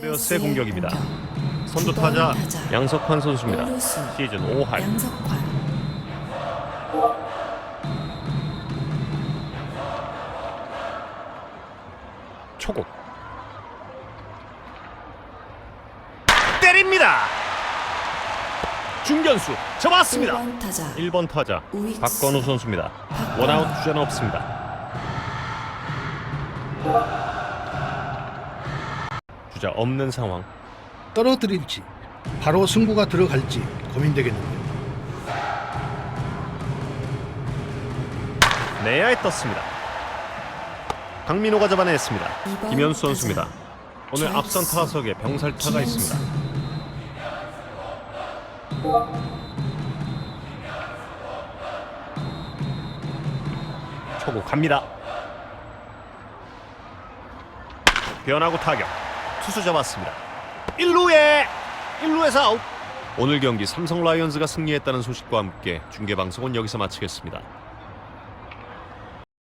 베어스의 공격입니다. 선두 타자 양석환 선수입니다. 시즌 5할 양석환 초구 때립니다. 중견수 잡았습니다. 1번 타자 1번 타자 우익수. 박건우 선수입니다. 원아웃 주자는 없습니다. 주자 없는 상황. 떨어뜨릴지 바로 승부가 들어갈지 고민되겠는데요. 내야에 떴습니다. 강민호가 잡아냈습니다. 김현수 선수입니다. 오늘. 앞선 타석에 병살타가. 있습니다. 초구 갑니다. 변하고 타격. 투수 잡았습니다. 1루에 1루에서 아웃. 오늘 경기 삼성 라이온즈가 승리했다는 소식과 함께 중계 방송은 여기서 마치겠습니다.